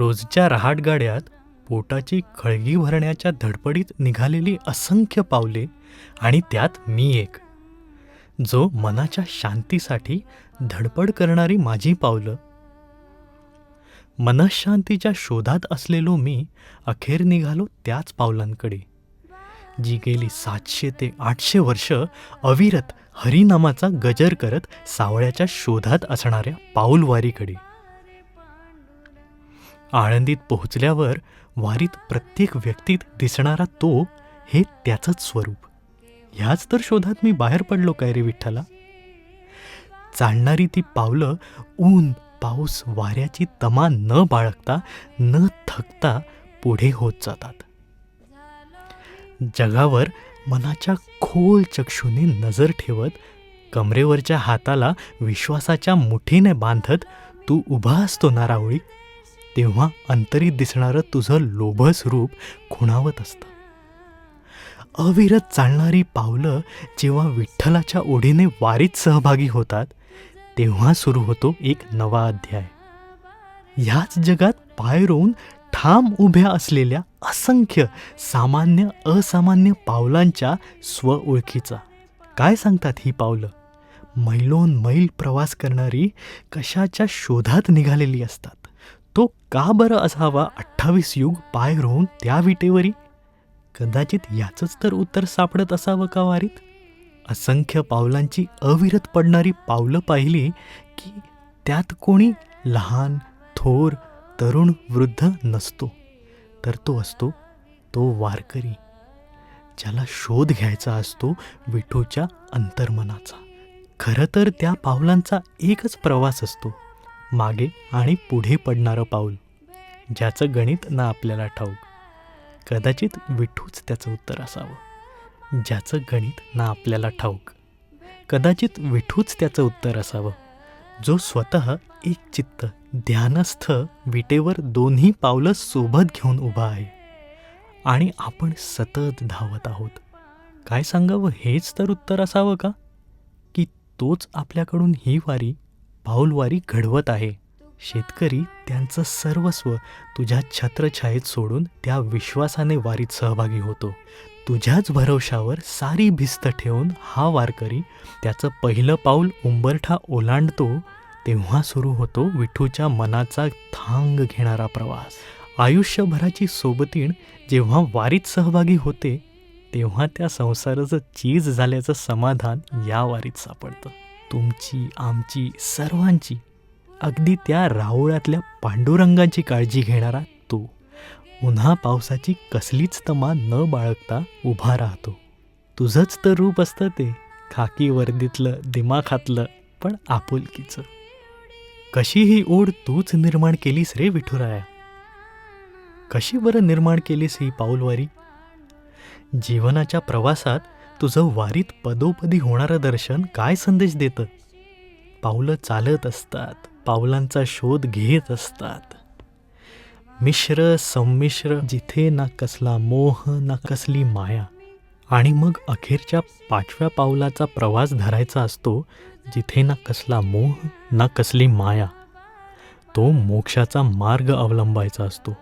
रोजच्या रहाटगाड्यात पोटाची खळगी भरण्याच्या धडपडीत निघालेली असंख्य पावले आणि त्यात मी एक. जो मनाच्या शांतीसाठी धडपड करणारी माझी पावलं. मनशांतीच्या शोधात असलेलो मी अखेर निघालो त्याच पावलांकडे. जी गेली सातशे ते आठशे वर्ष अविरत हरिनामाचा गजर करत सावळ्याच्या शोधात असणाऱ्या पाऊलवारीकडे. आळंदीत पोहोचल्यावर वारीत प्रत्येक व्यक्तीत दिसणारा तो हे त्याचंच स्वरूप. ह्याच तर शोधात मी बाहेर पडलो काय रे विठ्ठला? चालणारी ती पावलं ऊन पाऊस वाऱ्याची तमा न बाळगता न थकता पुढे होत जातात. जगावर मनाच्या खोल चक्षुने नजर ठेवत कमरेवरच्या हाताला विश्वासाच्या मुठीने बांधत तू उभा असतो ना रावळी तेव्हा अंतरीत दिसणारं तुझं लोभस रूप खुणावत असतं. अविरत चालणारी पावलं जेव्हा विठ्ठलाच्या ओढीने वारीत सहभागी होतात तेव्हा सुरू होतो एक नवा अध्याय. ह्याच जगात पाय रोवून ठाम उभ्या असलेल्या असंख्य सामान्य असामान्य पावलांच्या स्व ओळखीचा. काय सांगतात ही पावलं? मैलोन मैल प्रवास करणारी कशाच्या शोधात निघालेली असतात? तो का बरं असावा अठ्ठावीस युग पाय रोवून त्या विटेवरी? कदाचित याचंच तर उत्तर सापडत असावं का वारीत? असंख्य पावलांची अविरत पडणारी पावलं पाहिली की त्यात कोणी लहान थोर तरुण वृद्ध नसतो. तर तो असतो तो वारकरी ज्याला शोध घ्यायचा असतो विठूच्या अंतर्मनाचा. खरं तर त्या पावलांचा एकच प्रवास असतो. मागे आणि पुढे पडणारं पाऊल ज्याचं गणित ना आपल्याला ठाऊक. कदाचित विठूच त्याचं उत्तर असावं ज्याचं गणित ना आपल्याला ठाऊक. कदाचित विठूच त्याचं उत्तर असावं जो स्वतः एक चित्त ध्यानस्थ विटेवर दोन्ही पावलं सोबत घेऊन उभा आहे. आणि आपण सतत धावत आहोत. काय सांगावं हेच तर उत्तर असावं का? की तोच आपल्याकडून ही वारी पाऊलवारी घडवत आहे. शेतकरी त्यांचं सर्वस्व तुझ्या छत्रछायेत सोडून त्या विश्वासाने वारीत सहभागी होतो. तुझ्याच भरवशावर सारी भिस्त ठेवून हा वारकरी त्याचं पहिलं पाऊल उंबरठा ओलांडतो तेव्हा सुरू होतो विठूच्या मनाचा थांग घेणारा प्रवास. आयुष्यभराची सोबतीण जेव्हा वारीत सहभागी होते तेव्हा त्या संसाराचं चीज झाल्याचं समाधान या वारीत सापडतं. तुमची आमची सर्वांची. अगदी त्या राहुळातल्या पांडुरंगाची काळजी घेणारा तो. उन्हा पावसाची कसलीच तमा न बाळगता उभा राहतो. तुझंच तर रूप असतं ते खाकी वर्दीतलं दिमाखातलं पण आपुलकीचं. कशी ही ओढ तूच निर्माण केलीस रे विठुराया. कशी बरं निर्माण केलीस ही पाऊलवारी? जीवनाच्या प्रवासात तुझं वारीत पदोपदी होणारं दर्शन काय संदेश देतं? पावलं चालत असतात पावलांचा शोध घेत असतात. मिश्र संमिश्र जिथे ना कसला मोह ना कसली माया. आणि मग अखेरच्या पाचव्या पावलाचा प्रवास धरायचा असतो जिथे ना कसला मोह ना कसली माया. तो मोक्षाचा मार्ग अवलंबायचा असतो.